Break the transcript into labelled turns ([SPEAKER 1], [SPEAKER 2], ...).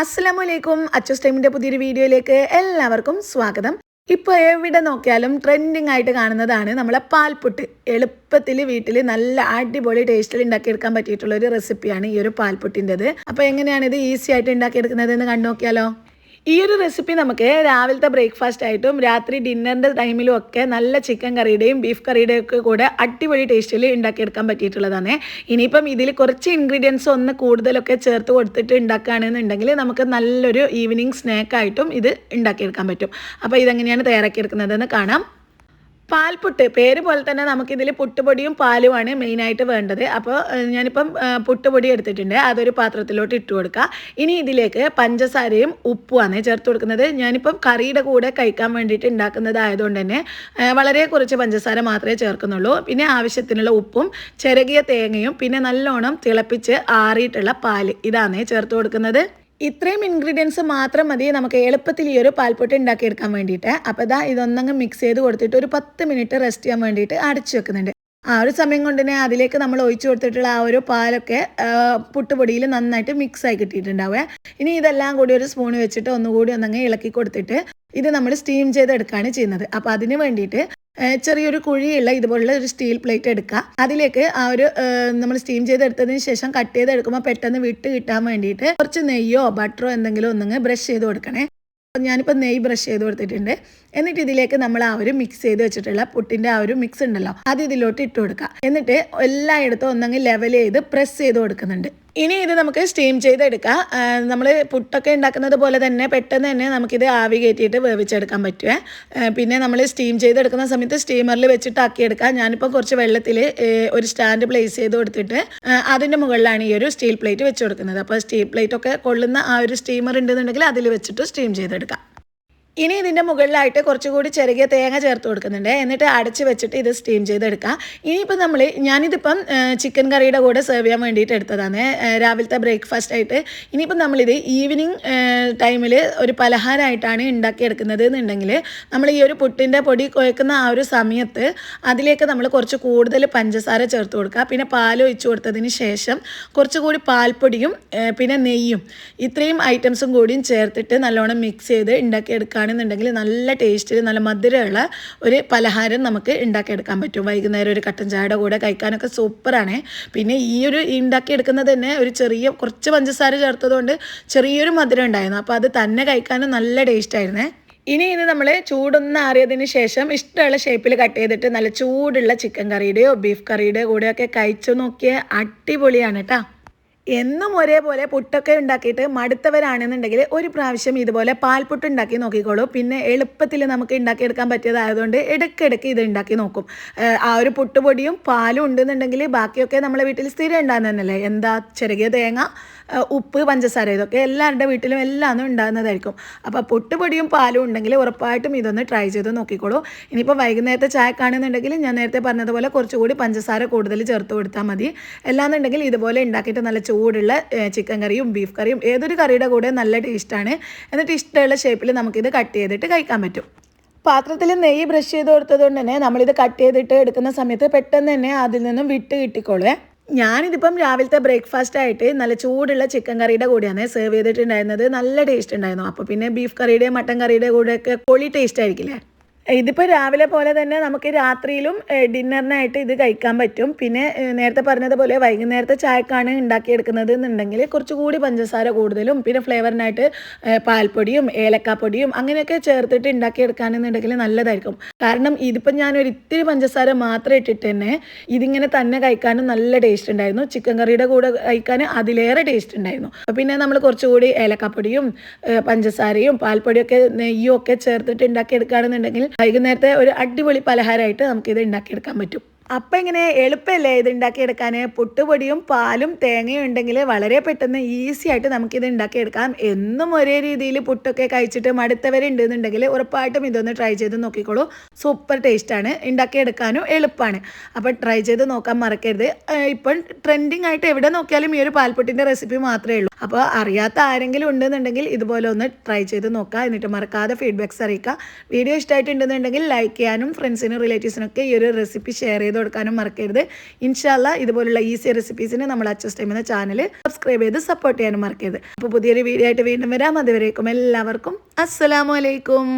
[SPEAKER 1] അസ്സലാമലൈക്കും. അച്ചസ് ടൈമിന്റെ പുതിയൊരു വീഡിയോയിലേക്ക് എല്ലാവർക്കും സ്വാഗതം. ഇപ്പോൾ എവിടെ നോക്കിയാലും ട്രെൻഡിങ് ആയിട്ട് കാണുന്നതാണ് നമ്മളെ പാൽപുട്ട്. എളുപ്പത്തിൽ വീട്ടിൽ നല്ല അടിപൊളി ടേസ്റ്റിൽ ഉണ്ടാക്കിയെടുക്കാൻ പറ്റിയിട്ടുള്ള ഒരു റെസിപ്പിയാണ് ഈ ഒരു പാൽപുട്ടിന്റെത്. അപ്പോൾ എങ്ങനെയാണ് ഇത് ഈസി ആയിട്ട് ഉണ്ടാക്കിയെടുക്കുന്നത് എന്ന് കണ്ടു നോക്കിയാലോ? ഈ ഒരു റെസിപ്പി നമുക്ക് രാവിലത്തെ ബ്രേക്ക്ഫാസ്റ്റ് ആയിട്ടും രാത്രി ഡിന്നറിന്റെ ടൈമിലും ഒക്കെ നല്ല ചിക്കൻ കറിയുടെയും ബീഫ് കറിയുടെയും ഒക്കെ കൂടെ അടിപൊളി ടേസ്റ്റിൽ ഉണ്ടാക്കിയെടുക്കാൻ പറ്റിയിട്ടുള്ളതാണ്. ഇനിയിപ്പം ഇതിൽ കുറച്ച് ഇൻഗ്രീഡിയൻസ് ഒന്ന് കൂടുതലൊക്കെ ചേർത്ത് കൊടുത്തിട്ട് ഉണ്ടാക്കുകയാണെന്നുണ്ടെങ്കിൽ നമുക്ക് നല്ലൊരു ഈവനിങ് സ്നാക്കായിട്ടും ഇത് ഉണ്ടാക്കിയെടുക്കാൻ പറ്റും. അപ്പോൾ ഇതെങ്ങനെയാണ് തയ്യാറാക്കിയെടുക്കുന്നതെന്ന് കാണാം. പാൽപുട്ട് പേര് പോലെ തന്നെ നമുക്കിതിൽ പുട്ടുപൊടിയും പാലുമാണ് മെയിനായിട്ട് വേണ്ടത്. അപ്പോൾ ഞാനിപ്പം പുട്ടുപൊടി എടുത്തിട്ടുണ്ട്. അതൊരു പാത്രത്തിലോട്ട് ഇട്ട് കൊടുക്കുക. ഇനി ഇതിലേക്ക് പഞ്ചസാരയും ഉപ്പുമാണ് ചേർത്ത് കൊടുക്കുന്നത്. ഞാനിപ്പം കറിയുടെ കൂടെ കഴിക്കാൻ വേണ്ടിയിട്ട് ഉണ്ടാക്കുന്നത് ആയതുകൊണ്ട് തന്നെ വളരെ കുറച്ച് പഞ്ചസാര മാത്രമേ ചേർക്കുന്നുള്ളൂ. പിന്നെ ആവശ്യത്തിനുള്ള ഉപ്പും ചിരകിയ തേങ്ങയും പിന്നെ നല്ലോണം തിളപ്പിച്ച് ആറിയിട്ടുള്ള പാൽ ഇതാണ് ചേർത്ത് കൊടുക്കുന്നത്. ഇത്രയും ഇൻഗ്രീഡിയൻസ് മാത്രം മതി. നമുക്ക് എളുപ്പത്തിൽ ഈ ഒരു പാൽപ്പൊട്ടി ഉണ്ടാക്കിയെടുക്കാൻ വേണ്ടിയിട്ട്. അപ്പോൾ ഇതാ ഇതൊന്നങ്ങ് മിക്സ് ചെയ്ത് കൊടുത്തിട്ട് ഒരു പത്ത് മിനിറ്റ് റെസ്റ്റ് ചെയ്യാൻ വേണ്ടിയിട്ട് അടച്ചു വെക്കുന്നുണ്ട്. ആ ഒരു സമയം കൊണ്ട് തന്നെ അതിലേക്ക് നമ്മൾ ഒഴിച്ചു കൊടുത്തിട്ടുള്ള ആ ഒരു പാലൊക്കെ പുട്ടുപൊടിയിൽ നന്നായിട്ട് മിക്സ് ആയി കിട്ടിയിട്ടുണ്ടാവുക. ഇനി ഇതെല്ലാം കൂടി ഒരു സ്പൂൺ വെച്ചിട്ട് ഒന്നുകൂടി ഒന്നങ്ങ് ഇളക്കി കൊടുത്തിട്ട് ഇത് നമ്മൾ സ്റ്റീം ചെയ്തെടുക്കുകയാണ് ചെയ്യുന്നത്. അപ്പോൾ അതിന് വേണ്ടിയിട്ട് ചെറിയൊരു കുഴിയുള്ള ഇതുപോലുള്ള ഒരു സ്റ്റീൽ പ്ലേറ്റ് എടുക്കുക. അതിലേക്ക് ആ ഒരു നമ്മൾ സ്റ്റീം ചെയ്തെടുത്തതിന് ശേഷം കട്ട് ചെയ്തെടുക്കുമ്പോൾ പെട്ടെന്ന് വിട്ട് കിട്ടാൻ വേണ്ടിയിട്ട് കുറച്ച് നെയ്യോ ബട്ടറോ എന്തെങ്കിലും ഒന്നങ്ങ് ബ്രഷ് ചെയ്ത് കൊടുക്കണേ. ഞാനിപ്പോൾ നെയ് ബ്രഷ് ചെയ്ത് കൊടുത്തിട്ടുണ്ട്. എന്നിട്ട് ഇതിലേക്ക് നമ്മൾ ആ ഒരു മിക്സ് ചെയ്ത് വെച്ചിട്ടുള്ള പുട്ടിന്റെ ആ ഒരു മിക്സ് ഉണ്ടല്ലോ അത് ഇതിലോട്ട് ഇട്ട് കൊടുക്കുക എന്നിട്ട് എല്ലായിടത്തും ഒന്നെങ്കിൽ ലെവൽ ചെയ്ത് പ്രസ് ചെയ്ത് കൊടുക്കുന്നുണ്ട്. ഇനി ഇത് നമുക്ക് സ്റ്റീം ചെയ്തെടുക്കാം. നമ്മൾ പുട്ടൊക്കെ ഉണ്ടാക്കുന്നത് പോലെ തന്നെ പെട്ടെന്ന് തന്നെ നമുക്കിത് ആവി കയറ്റിയിട്ട് വേവിച്ചെടുക്കാൻ പറ്റുമേ പിന്നെ നമ്മൾ സ്റ്റീം ചെയ്തെടുക്കുന്ന സമയത്ത് സ്റ്റീമറിൽ വെച്ചിട്ട് ആക്കിയെടുക്കാം ഞാനിപ്പോൾ കുറച്ച് വെള്ളത്തിൽ ഒരു സ്റ്റാൻഡ് പ്ലേസ് ചെയ്ത് കൊടുത്തിട്ട് അതിന്റെ മുകളിലാണ് ഈ ഒരു സ്റ്റീൽ പ്ലേറ്റ് വെച്ച് കൊടുക്കുന്നത്. അപ്പോൾ സ്റ്റീൽ പ്ലേറ്റ് ഒക്കെ കൊള്ളുന്ന ആ ഒരു സ്റ്റീമർ ഉണ്ടെന്നുണ്ടെങ്കിൽ അതിൽ വെച്ചിട്ട് സ്റ്റീം ചെയ്തെടുക്കാം. ഇനി ഇതിന്റെ മുകളിലായിട്ട് കുറച്ചുകൂടി ചെറിയ തേങ്ങ ചേർത്ത് കൊടുക്കുന്നുണ്ട്. എന്നിട്ട് അടച്ച് വെച്ചിട്ട് ഇത് സ്റ്റീം ചെയ്തെടുക്കാം. ഇനിയിപ്പോൾ നമ്മൾ ഞാനിതിപ്പം ചിക്കൻ കറിയുടെ കൂടെ സെർവ് ചെയ്യാൻ വേണ്ടിയിട്ട് എടുത്തതാണ്. രാവിലത്തെ ബ്രേക്ക്ഫാസ്റ്റ് ആയിട്ട്. ഇനിയിപ്പം നമ്മളിത് ഈവനിങ് ടൈമിൽ ഒരു പലഹാരമായിട്ടാണ് ഉണ്ടാക്കിയെടുക്കുന്നത് എന്നുണ്ടെങ്കിൽ നമ്മൾ ഈ ഒരു പുട്ടിന്റെ പൊടി കുഴക്കുന്ന ആ ഒരു സമയത്ത് അതിലേക്ക് നമ്മൾ കുറച്ച് കൂടുതൽ പഞ്ചസാര ചേർത്ത് കൊടുക്കുക. പിന്നെ പാൽ ഒഴിച്ച് കൊടുത്തതിന് ശേഷം കുറച്ചുകൂടി പാൽപ്പൊടിയും പിന്നെ നെയ്യും ഇത്രയും ഐറ്റംസും കൂടിയും ചേർത്തിട്ട് നല്ലോണം മിക്സ് ചെയ്ത് ഉണ്ടാക്കിയെടുക്കുകയാണെന്നുണ്ടെങ്കിൽ നല്ല ടേസ്റ്റിൽ നല്ല മധുരമുള്ള ഒരു പലഹാരം നമുക്ക് ഉണ്ടാക്കിയെടുക്കാൻ പറ്റും. വൈകുന്നേരം ഒരു കട്ടൻ ചായയുടെ കൂടെ കഴിക്കാനൊക്കെ സൂപ്പറാണ് പിന്നെ ഈ ഒരു ഉണ്ടാക്കിയെടുക്കുന്നത് തന്നെ ഒരു ചെറിയ കുറച്ച് പഞ്ചസാര ചേർത്തതുകൊണ്ട് ചെറിയൊരു മധുരം ഉണ്ടായിരുന്നു. അപ്പോൾ അത് തന്നെ കഴിക്കാനും നല്ല ടേസ്റ്റ് ആയിരുന്നേ. ഇനി ഇത് നമ്മൾ ചൂടൊന്ന് ആറിയതിന് ശേഷം ഇഷ്ടമുള്ള ഷേപ്പിൽ കട്ട് ചെയ്തിട്ട് നല്ല ചൂടുള്ള ചിക്കൻ കറിയുടെയോ ബീഫ് കറിയുടെയോ കൂടെയൊക്കെ കഴിച്ചു നോക്കിയ അടിപൊളിയാണ് കേട്ടോ എന്നും ഒരേപോലെ പുട്ടൊക്കെ ഉണ്ടാക്കിയിട്ട് മടുത്തവരാണെന്നുണ്ടെങ്കിൽ ഒരു പ്രാവശ്യം ഇതുപോലെ പാൽപുട്ട് ഉണ്ടാക്കി നോക്കിക്കോളൂ. പിന്നെ എളുപ്പത്തിൽ നമുക്ക് ഉണ്ടാക്കിയെടുക്കാൻ പറ്റിയതായതുകൊണ്ട് ഇടയ്ക്കിടയ്ക്ക് ഇത് ഉണ്ടാക്കി നോക്കും. ആ ഒരു പുട്ടുപൊടിയും പാലും ഉണ്ടെന്നുണ്ടെങ്കിൽ ബാക്കിയൊക്കെ നമ്മളെ വീട്ടിൽ സ്ഥിരം ഉണ്ടാകുന്നതന്നല്ലേ എന്താ ചെറുകിയ തേങ്ങ ഉപ്പ് പഞ്ചസാര ഇതൊക്കെ എല്ലാവരുടെ വീട്ടിലും എല്ലാം ഉണ്ടാകുന്നതായിരിക്കും. അപ്പോൾ പുട്ടുപൊടിയും പാലും ഉണ്ടെങ്കിൽ ഉറപ്പായിട്ടും ഇതൊന്ന് ട്രൈ ചെയ്ത് നോക്കിക്കോളൂ. ഇനിയിപ്പോൾ വൈകുന്നേരത്തെ ചായക്കാണെന്നുണ്ടെങ്കിൽ ഞാൻ നേരത്തെ പറഞ്ഞതുപോലെ കുറച്ചുകൂടി പഞ്ചസാര കൂടുതൽ ചേർത്ത് കൊടുത്താൽ മതി. അല്ലാന്നുണ്ടെങ്കിൽ ഇതുപോലെ ഉണ്ടാക്കിയിട്ട് നല്ല ചൂടുള്ള ചിക്കൻ കറിയും ബീഫ് കറിയും ഏതൊരു കറിയുടെ കൂടെ നല്ല ടേസ്റ്റാണ് എന്നിട്ട് ഇഷ്ടമുള്ള ഷേപ്പിൽ നമുക്കിത് കട്ട് ചെയ്തിട്ട് കഴിക്കാൻ പറ്റും. പാത്രത്തിൽ നെയ്യ് ബ്രഷ് ചെയ്ത് കൊടുത്തത് കൊണ്ട് തന്നെ നമ്മളിത് കട്ട് ചെയ്തിട്ട് എടുക്കുന്ന സമയത്ത് പെട്ടെന്ന് തന്നെ അതിൽ നിന്നും വിട്ട് കിട്ടിക്കോളേ ഞാനിതിപ്പം രാവിലത്തെ ബ്രേക്ക്ഫാസ്റ്റ് ആയിട്ട് നല്ല ചൂടുള്ള ചിക്കൻ കറിയുടെ കൂടെയാണ് സെർവ് ചെയ്തിട്ടുണ്ടായിരുന്നത്. നല്ല ടേസ്റ്റ് ഉണ്ടായിരുന്നു. അപ്പോൾ പിന്നെ ബീഫ് കറിയുടെ മട്ടൻ കറിയുടെ കൂടെയൊക്കെ പൊളി ടേസ്റ്റ് ആയിരിക്കില്ലേ? ഇതിപ്പോൾ രാവിലെ പോലെ തന്നെ നമുക്ക് രാത്രിയിലും ഡിന്നറിനായിട്ട് ഇത് കഴിക്കാൻ പറ്റും. പിന്നെ നേരത്തെ പറഞ്ഞതുപോലെ വൈകുന്നേരത്തെ ചായക്കാണ് ഉണ്ടാക്കിയെടുക്കുന്നത് എന്നുണ്ടെങ്കിൽ കുറച്ചുകൂടി പഞ്ചസാര കൂടുതലും പിന്നെ ഫ്ലേവറിനായിട്ട് പാൽപ്പൊടിയും ഏലക്കാപ്പൊടിയും അങ്ങനെയൊക്കെ ചേർത്തിട്ട് ഉണ്ടാക്കിയെടുക്കാനെന്നുണ്ടെങ്കിൽ നല്ലതായിരിക്കും. കാരണം ഇതിപ്പോൾ ഞാൻ ഒരു ഇത്തിരി പഞ്ചസാര മാത്രം ഇട്ടിട്ട് തന്നെ ഇതിങ്ങനെ തന്നെ കഴിക്കാനും നല്ല ടേസ്റ്റ് ഉണ്ടായിരുന്നു. ചിക്കൻ കറിയുടെ കൂടെ കഴിക്കാൻ അതിലേറെ ടേസ്റ്റ് ഉണ്ടായിരുന്നു. പിന്നെ നമ്മൾ കുറച്ചുകൂടി ഏലക്കാപ്പൊടിയും പഞ്ചസാരയും പാൽപ്പൊടിയൊക്കെ നെയ്യും ഒക്കെ ചേർത്തിട്ട് ഉണ്ടാക്കിയെടുക്കുകയാണെന്നുണ്ടെങ്കിൽ വൈകുന്നേരത്തെ ഒരു അടിപൊളി പലഹാരമായിട്ട് നമുക്കിത് ഉണ്ടാക്കിയെടുക്കാൻ പറ്റും. അപ്പം ഇങ്ങനെ എളുപ്പമല്ലേ ഇത് ഉണ്ടാക്കിയെടുക്കാൻ പുട്ടുപൊടിയും പാലും തേങ്ങയും ഉണ്ടെങ്കിൽ വളരെ പെട്ടെന്ന് ഈസി ആയിട്ട് നമുക്കിത് ഉണ്ടാക്കിയെടുക്കാം എന്നും ഒരേ രീതിയിൽ പുട്ടൊക്കെ കഴിച്ചിട്ട് മടുത്തവരുണ്ടെന്നുണ്ടെങ്കിൽ ഉറപ്പായിട്ടും ഇതൊന്ന് ട്രൈ ചെയ്ത് നോക്കിക്കോളൂ. സൂപ്പർ ടേസ്റ്റാണ് ഉണ്ടാക്കിയെടുക്കാനും എളുപ്പമാണ് അപ്പോൾ ട്രൈ ചെയ്ത് നോക്കാൻ മറക്കരുത്. ഇപ്പം ട്രെൻഡിങ് ആയിട്ട് എവിടെ നോക്കിയാലും ഈ ഒരു പാൽപ്പൊട്ടിന്റെ റെസിപ്പി മാത്രമേ ഉള്ളൂ. അപ്പോൾ അറിയാത്ത ആരെങ്കിലും ഉണ്ടെന്നുണ്ടെങ്കിൽ ഇതുപോലെ ഒന്ന് ട്രൈ ചെയ്ത് നോക്കുക എന്നിട്ട് മറക്കാതെ ഫീഡ്ബാക്സ് അറിയിക്കുക വീഡിയോ ഇഷ്ടമായിട്ടുണ്ടെന്നുണ്ടെങ്കിൽ ലൈക്ക് ചെയ്യാനും ഫ്രണ്ട്സിനും റിലേറ്റീവ്സിനൊക്കെ ഈ ഒരു റെസിപ്പി ഷെയർ ചെയ്ത് കൊടുക്കാനും മറക്കരുത്. ഇൻഷാല്ല ഇതുപോലുള്ള ഈസി റെസിപ്പീസിന് നമ്മൾ അച്ചസ് ടൈം എന്ന ചാനൽ സബ്സ്ക്രൈബ് ചെയ്ത് സപ്പോർട്ട് ചെയ്യാനും മറക്കരുത്. അപ്പോൾ പുതിയൊരു വീഡിയോ ആയിട്ട് വീണ്ടും വരാം. അതുവരേക്കും എല്ലാവർക്കും അസ്സലാമു അലൈക്കും.